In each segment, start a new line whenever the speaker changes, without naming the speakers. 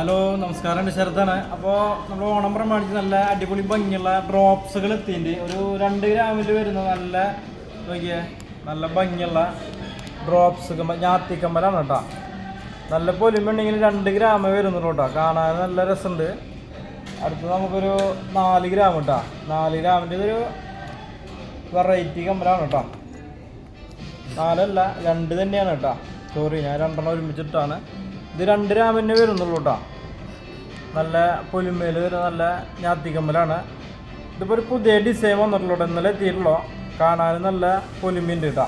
Hello നമസ്കാരം. ശരത്താണ്. അപ്പോൾ നമ്മൾ ഓണം പ്രമാണിച്ച് നല്ല അടിപൊളി ഭംഗിയുള്ള ഡ്രോപ്സുകൾ എത്തിയിട്ടുണ്ട്. ഒരു രണ്ട് ഗ്രാമിൽ വരുന്ന നല്ല നോക്കിയേ നല്ല ഭംഗിയുള്ള ഡ്രോപ്സ് ഞാത്തിക്കമ്പലാണ് കേട്ടോ. നല്ല പൊലിമുണ്ടെങ്കിൽ രണ്ട് ഗ്രാമേ വരുന്നുള്ളൂ കേട്ടോ. കാണാൻ നല്ല രസമുണ്ട്. അടുത്ത് നമുക്കൊരു നാല് ഗ്രാം കേട്ടോ. നാല് ഗ്രാമിന്റെ ഒരു വെറൈറ്റി കമ്പലാണ് കേട്ടോ. നാലല്ല രണ്ട് തന്നെയാണ് കേട്ടോ. സോറി ഞാൻ രണ്ടെണ്ണം ഒരുമിച്ചിട്ടാണ്. ഇത് രണ്ട് രാമന്നെ വരുന്നുള്ളൂ കേട്ടോ. നല്ല പൊലിമേൽ വരുന്ന നല്ല ഞാത്തിക്കമ്മലാണ് ഇതിപ്പോൾ ഒരു പുതിയ ഡിസൈൻ വന്നിട്ടുള്ളൂ കേട്ടോ ഇന്നലെ എത്തിയിട്ടുള്ളൂ. കാണാൻ നല്ല പൊലിമയുണ്ട് കേട്ടോ.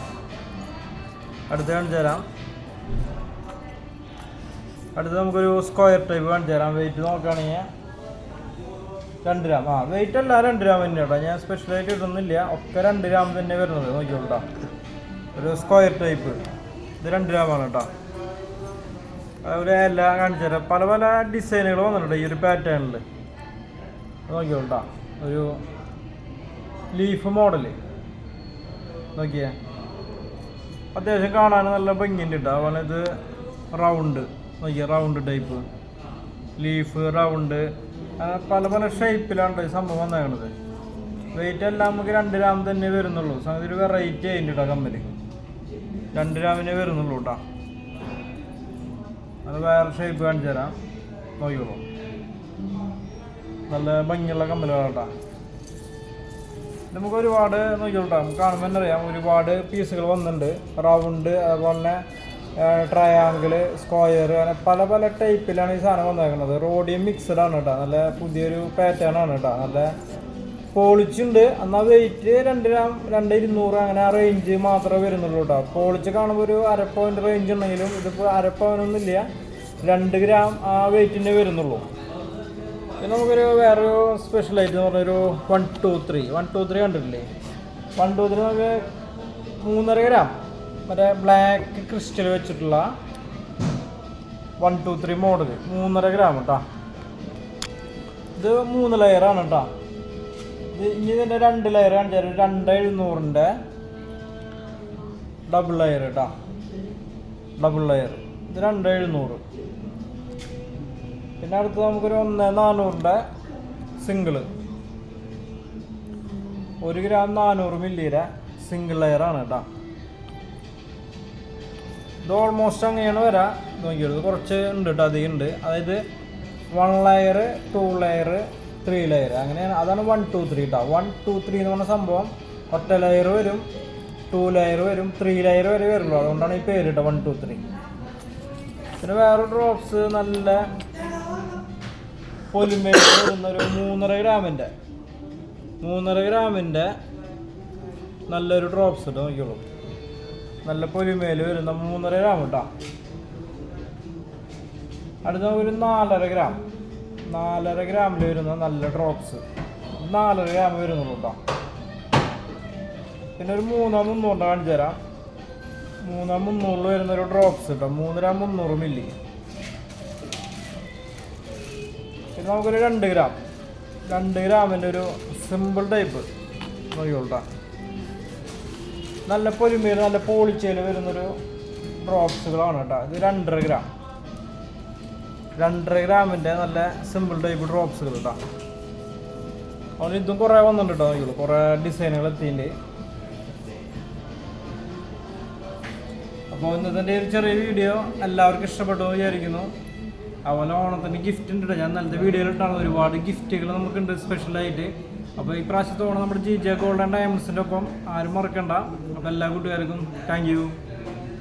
അടുത്ത് കാണിച്ചു തരാം. അടുത്ത് നമുക്കൊരു സ്ക്വയർ ടൈപ്പ് കാണിച്ചു തരാം. വെയിറ്റ് നോക്കുകയാണെങ്കിൽ രണ്ട് ഗ്രാം ആ വെയിറ്റ് അല്ല രണ്ട് ഗ്രാം തന്നെ കേട്ടോ. ഞാൻ സ്പെഷ്യലായിട്ട് ഇടുന്നില്ല. ഒക്കെ രണ്ട് ഗ്രാം തന്നെ വരുന്നത്. നോക്കിയോളൂ കേട്ടോ. ഒരു സ്ക്വയർ ടൈപ്പ് ഇത് രണ്ട് ഗ്രാമാണ് കേട്ടോ. അതുപോലെ എല്ലാം കാണിച്ചു തരാം. പല പല ഡിസൈനുകൾ വന്നിട്ടുണ്ട് ഈ ഒരു പാറ്റേണിൽ നോക്കിയോട്ടാ ഒരു ലീഫ് മോഡൽ നോക്കിയേ? അത്യാവശ്യം കാണാൻ നല്ല ഭംഗിയുണ്ട് കേട്ടോ അതുപോലെ ഇത് റൗണ്ട് നോക്കിയാൽ റൗണ്ട് ടൈപ്പ് ലീഫ് റൗണ്ട് പല പല ഷേപ്പിലാണ് ഈ സംഭവം വന്നേക്കണത്. വെയിറ്റ് എല്ലാം നമുക്ക് രണ്ട് ഗ്രാം തന്നെ വരുന്നുള്ളൂ. സംഗതി ഒരു വെറൈറ്റി ആയിട്ട് കമ്പനി രണ്ട് ഗ്രാമിനെ വരുന്നുള്ളൂ കേട്ടോ അത് വേറെ ഷേപ്പ് കാണിച്ചു തരാം. നോക്കിയോളൂ നല്ല ഭംഗിയുള്ള കമ്പലുകളാണ് കേട്ടോ നമുക്ക് ഒരുപാട് നോക്കിയോട്ടാ കാണുമ്പോൾ തന്നെ അറിയാം. ഒരുപാട് പീസുകൾ വന്നിട്ടുണ്ട്. റൗണ്ട് അതുപോലെ തന്നെ ട്രയാങ്കിൾ സ്ക്വയർ അങ്ങനെ പല പല ടൈപ്പിലാണ് ഈ സാധനം വന്നേക്കുന്നത്. റോഡിയം മിക്സഡ് ആണ് കേട്ടോ. നല്ല പുതിയൊരു പാറ്റേൺ ആണ് കേട്ടോ. നല്ല പോളിച്ചുണ്ട്. എന്നാൽ വെയിറ്റ് രണ്ട് ഗ്രാം രണ്ട് ഇരുന്നൂറ് അങ്ങനെ ആ റേഞ്ച് മാത്രമേ വരുന്നുള്ളൂ കേട്ടോ. പോളിച്ച് കാണുമ്പോൾ ഒരു അര പോയിന്റ് റേഞ്ച് ഉണ്ടെങ്കിലും ഇതിപ്പോൾ അര പവനൊന്നുമില്ല രണ്ട് ഗ്രാം ആ വെയിറ്റിന്റെ വരുന്നുള്ളൂ. പിന്നെ നമുക്കൊരു വേറൊരു സ്പെഷ്യൽ ആയിട്ട് എന്ന് പറഞ്ഞൊരു one two three one two three കണ്ടിട്ടില്ലേ? വൺ ടു ത്രീ നമുക്ക് മൂന്നര ഗ്രാം. മറ്റേ ബ്ലാക്ക് ക്രിസ്റ്റൽ വെച്ചിട്ടുള്ള വൺ ടു ത്രീ മോഡൽ മൂന്നര ഗ്രാം കേട്ടോ. ഇത് മൂന്ന് ലെയറാണ് കേട്ടോ. ഇനി ഇതിന്റെ രണ്ട് ലെയർ കാണിച്ചാൽ രണ്ട് എഴുന്നൂറിന്റെ ഡബിൾ ലെയർ കേട്ടോ ഡബിൾ ലെയർ ഇത് രണ്ട് എഴുന്നൂറ്. പിന്നെ അടുത്ത് നമുക്കൊരു ഒന്ന് നാനൂറിന്റെ സിംഗിൾ ഒരു ഗ്രാം നാനൂറ് മില്ലിയുടെ സിംഗിൾ ലെയർ ആണ് കേട്ടോ ഇത് ഓൾമോസ്റ്റ് അങ്ങനെയാണ് വരാം. നോക്കിയത് കുറച്ച് ഉണ്ട് കേട്ടോ അധികം ഉണ്ട്. അതായത് one layer two layer three layer അങ്ങനെയാണ്. അതാണ് വൺ ടു ത്രീ കേട്ടോ വൺ ടു ത്രീ എന്ന് പറഞ്ഞ സംഭവം ഒറ്റ ലെയർ വരും ടു ലെയർ വരും ത്രീ ലെയർ വരെ വരുള്ളൂ. അതുകൊണ്ടാണ് ഈ പേര് കേട്ടോ വൺ ടു ത്രീ പിന്നെ വേറെ ഡ്രോപ്സ് നല്ല വരുന്ന ഒരു മൂന്നര ഗ്രാമിന്റെ മൂന്നര ഗ്രാമിന്റെ നല്ലൊരു ഡ്രോപ്സ് കേട്ടോ നോക്കിയോളൂ നല്ല പൊലിമേൽ വരുന്ന മൂന്നര ഗ്രാം കേട്ടോ അടുത്ത ഒരു നാലര ഗ്രാം. നാലര ഗ്രാമിൽ വരുന്ന നല്ല ഡ്രോപ്സ് നാലര ഗ്രാം വരുന്നുള്ളൂ കേട്ടോ പിന്നെ ഒരു മൂന്നാം മുന്നൂറിന്റെ കാണിച്ചു തരാം. മൂന്നാം മുന്നൂറിൽ വരുന്ന ഒരു ഡ്രോപ്സ് കേട്ടോ മൂന്നര മുന്നൂറ് മില്ലി പിന്നെ നമുക്കൊരു രണ്ട് ഗ്രാം. രണ്ട് ഗ്രാമിന്റെ ഒരു സിമ്പിൾ ടൈപ്പ് നോക്കിയോട്ടാ നല്ല പൊരുമയിൽ നല്ല പോളിച്ചയിൽ വരുന്നൊരു ഡ്രോപ്സുകളാണ് കേട്ടോ ഇത് രണ്ടര ഗ്രാം. രണ്ടര ഗ്രാമിന്റെ നല്ല സിമ്പിൾ ടൈപ്പ് ഡ്രോപ്സുകൾ കേട്ടോ. അതുകൊണ്ട് ഇതും കുറേ വന്നിട്ടുണ്ട് കേട്ടോ നോക്കിയുള്ളൂ കുറേ ഡിസൈനുകൾ എത്തിയിട്ടുണ്ട്. അപ്പോൾ ഇന്നത്തെ ഒരു ചെറിയ വീഡിയോ എല്ലാവർക്കും ഇഷ്ടപ്പെട്ടു വിചാരിക്കുന്നു. അതുപോലെ ഓണത്തിന് ഗിഫ്റ്റ് ഉണ്ട്. ഞാൻ നല്ല വീഡിയോയിൽ ഇട്ടാണ്. ഒരുപാട് ഗിഫ്റ്റുകൾ നമുക്കുണ്ട് സ്പെഷ്യലായിട്ട് അപ്പോൾ ഈ പ്രാവശ്യത്തെ ഓണം നമ്മുടെ ജി ജെ ഗോൾഡൻ ഡയമണ്ട്സിന്റെ ഒപ്പം ആരും മറക്കണ്ട. അപ്പോൾ എല്ലാ കൂട്ടുകാർക്കും താങ്ക്